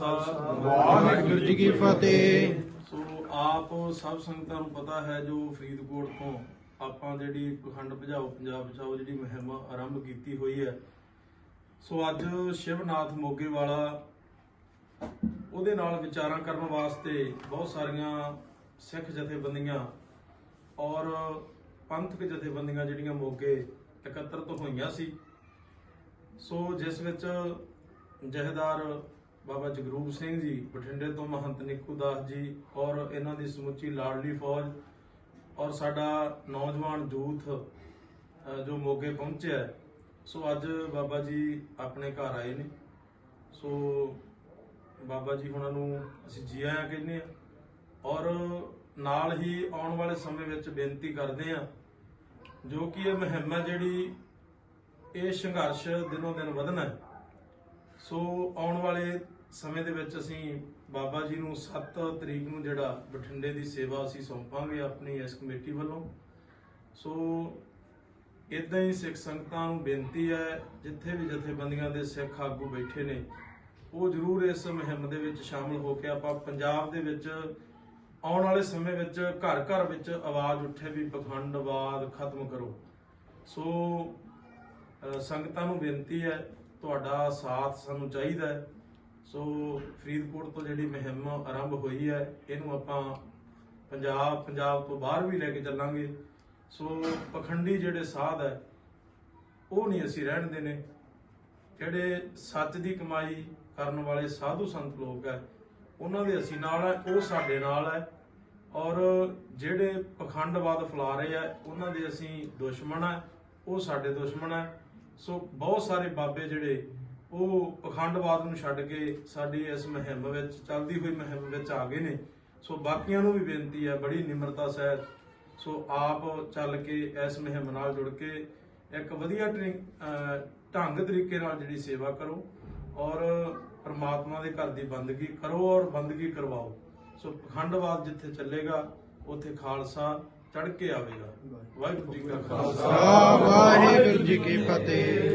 ਵਾਹਿਗੁਰੂ ਜੀ ਕੀ ਫਤਿਹ। ਸੋ ਆਪ ਸਭ ਸੰਗਤਾਂ ਨੂੰ ਪਤਾ ਹੈ ਜੋ ਫਰੀਦਕੋਟ ਤੋਂ ਆਪਾਂ ਜਿਹੜੀ ਪਖੰਡ ਭਜਾਓ ਪੰਜਾਬ ਬਚਾਓ ਜਿਹੜੀ ਮੁਹਿੰਮ ਆਰੰਭ ਕੀਤੀ ਹੋਈ ਹੈ। ਸੋ ਅੱਜ ਸ਼ਿਵਨਾਥ ਮੋਗੇ ਵਾਲਾ ਉਹਦੇ ਨਾਲ ਵਿਚਾਰਾਂ ਕਰਨ ਵਾਸਤੇ ਬਹੁਤ ਸਾਰੀਆਂ ਸਿੱਖ ਜਥੇਬੰਦੀਆਂ ਔਰ ਪੰਥਕ ਜਥੇਬੰਦੀਆਂ ਜਿਹੜੀਆਂ ਮੋਗੇ ਇਕੱਤਰਤ ਹੋਈਆਂ ਸੀ। ਸੋ ਜਿਸ ਵਿੱਚ ਜਹੇਦਾਰ ਬਾਬਾ ਜਗਰੂਪ ਸਿੰਘ ਜੀ, ਬਠਿੰਡੇ ਤੋਂ ਮਹੰਤ ਨਿੱਕੂ ਦਾਸ ਜੀ ਔਰ ਇਹਨਾਂ ਦੀ ਸਮੁੱਚੀ ਲਾਡਲੀ ਫੌਜ ਔਰ ਸਾਡਾ ਨੌਜਵਾਨ ਯੂਥ ਜੋ ਮੋਗੇ ਪਹੁੰਚਿਆ ਸੋ ਅੱਜ ਬਾਬਾ ਜੀ ਆਪਣੇ ਘਰ ਆਏ ਨੇ। ਸੋ ਬਾਬਾ ਜੀ ਉਹਨਾਂ ਨੂੰ ਅਸੀਂ ਜੀ ਆਇਆਂ ਕਹਿੰਦੇ ਆ ਔਰ ਨਾਲ ਹੀ ਆਉਣ ਵਾਲੇ ਸਮੇਂ ਵਿੱਚ ਬੇਨਤੀ ਕਰਦੇ ਆ ਜੋ ਕਿ ਇਹ ਮੁਹਿੰਮ ਹੈ ਜਿਹੜੀ ਇਹ ਸੰਘਰਸ਼ ਦਿਨੋਂ ਦਿਨ ਵਧਣਾ ਹੈ। ਸੋ ਆਉਣ ਵਾਲੇ ਸਮੇਂ ਦੇ ਵਿੱਚ ਅਸੀਂ ਬਾਬਾ ਜੀ ਨੂੰ 7 ਤਰੀਕ ਨੂੰ ਜਿਹੜਾ ਬਠਿੰਡੇ ਦੀ ਸੇਵਾ ਅਸੀਂ ਸੌਂਪਾਂਗੇ ਆਪਣੀ ਇਸ ਕਮੇਟੀ ਵੱਲੋਂ। ਸੋ ਇਦਾਂ ਹੀ ਸਿੱਖ ਸੰਗਤਾਂ ਨੂੰ ਬੇਨਤੀ ਹੈ, ਜਿੱਥੇ ਵੀ ਜਥੇਬੰਦੀਆਂ ਦੇ ਸਿੱਖ ਆਗੂ ਬੈਠੇ ਨੇ, ਉਹ ਜ਼ਰੂਰ ਇਸ ਮੁਹਿੰਮ ਦੇ ਵਿੱਚ ਸ਼ਾਮਲ ਹੋ ਕੇ ਆਪਾਂ ਪੰਜਾਬ ਦੇ ਵਿੱਚ ਆਉਣ ਵਾਲੇ ਸਮੇਂ ਵਿੱਚ ਘਰ ਘਰ ਵਿੱਚ ਆਵਾਜ਼ ਉੱਠੇ ਵੀ ਪਖੰਡਵਾਦ ਖਤਮ ਕਰੋ। ਸੋ ਸੰਗਤਾਂ ਨੂੰ ਬੇਨਤੀ ਹੈ ਤੁਹਾਡਾ ਸਾਥ ਸਾਨੂੰ ਚਾਹੀਦਾ ਹੈ। ਸੋ ਫਰੀਦਕੋਟ ਤੋਂ ਜਿਹੜੀ ਮੁਹਿੰਮ ਆਰੰਭ ਹੋਈ ਹੈ, ਇਹਨੂੰ ਆਪਾਂ ਪੰਜਾਬ ਪੰਜਾਬ ਤੋਂ ਬਾਹਰ ਵੀ ਲੈ ਕੇ ਚੱਲਾਂਗੇ। ਸੋ ਪਖੰਡੀ ਜਿਹੜੇ ਸਾਧ ਹੈ, ਉਹ ਨਹੀਂ ਅਸੀਂ ਰਹਿਣ ਦੇਣੇ। ਜਿਹੜੇ ਸੱਚ ਦੀ ਕਮਾਈ ਕਰਨ ਵਾਲੇ ਸਾਧੂ ਸੰਤ ਲੋਕ ਹੈ, ਉਹਨਾਂ ਦੇ ਅਸੀਂ ਨਾਲ ਹੈ, ਉਹ ਸਾਡੇ ਨਾਲ ਹੈ। ਔਰ ਜਿਹੜੇ ਪਖੰਡਵਾਦ ਫੈਲਾ ਰਹੇ ਆ ਉਹਨਾਂ ਦੇ ਅਸੀਂ ਦੁਸ਼ਮਣ ਹੈ, ਉਹ ਸਾਡੇ ਦੁਸ਼ਮਣ ਹੈ। ਸੋ ਬਹੁਤ ਸਾਰੇ ਬਾਬੇ ਜਿਹੜੇ ਉਹ ਪਖੰਡਵਾਦ ਨੂੰ ਛੱਡ ਕੇ ਸਾਡੀ ਇਸ ਮੁਹਿੰਮ ਵਿੱਚ, ਚੱਲਦੀ ਹੋਈ ਮੁਹਿੰਮ ਵਿੱਚ ਆ ਗਏ ਨੇ। ਸੋ ਬਾਕੀਆਂ ਨੂੰ ਵੀ ਬੇਨਤੀ ਹੈ, ਬੜੀ ਨਿਮਰਤਾ ਸਹਿਤ ਸੋ ਆਪ ਚੱਲ ਕੇ ਇਸ ਮੁਹਿੰਮ ਨਾਲ ਜੁੜ ਕੇ ਇੱਕ ਵਧੀਆ ਢੰਗ ਤਰੀਕੇ ਨਾਲ ਜਿਹੜੀ ਸੇਵਾ ਕਰੋ ਔਰ ਪਰਮਾਤਮਾ ਦੇ ਘਰ ਦੀ ਬੰਦਗੀ ਕਰੋ ਔਰ ਬੰਦਗੀ ਕਰਵਾਓ। ਸੋ ਪਖੰਡਵਾਦ ਜਿੱਥੇ ਚੱਲੇਗਾ, ਉੱਥੇ ਖਾਲਸਾ ਚੜ ਕੇ ਆਵੇਗਾ। ਵਾਹਿਗੁਰੂ ਜੀ ਕਾ ਖਾਲਸਾ। ਵਾਹਿਗੁਰੂ ਜੀ ਕੀ ਫਤਿਹ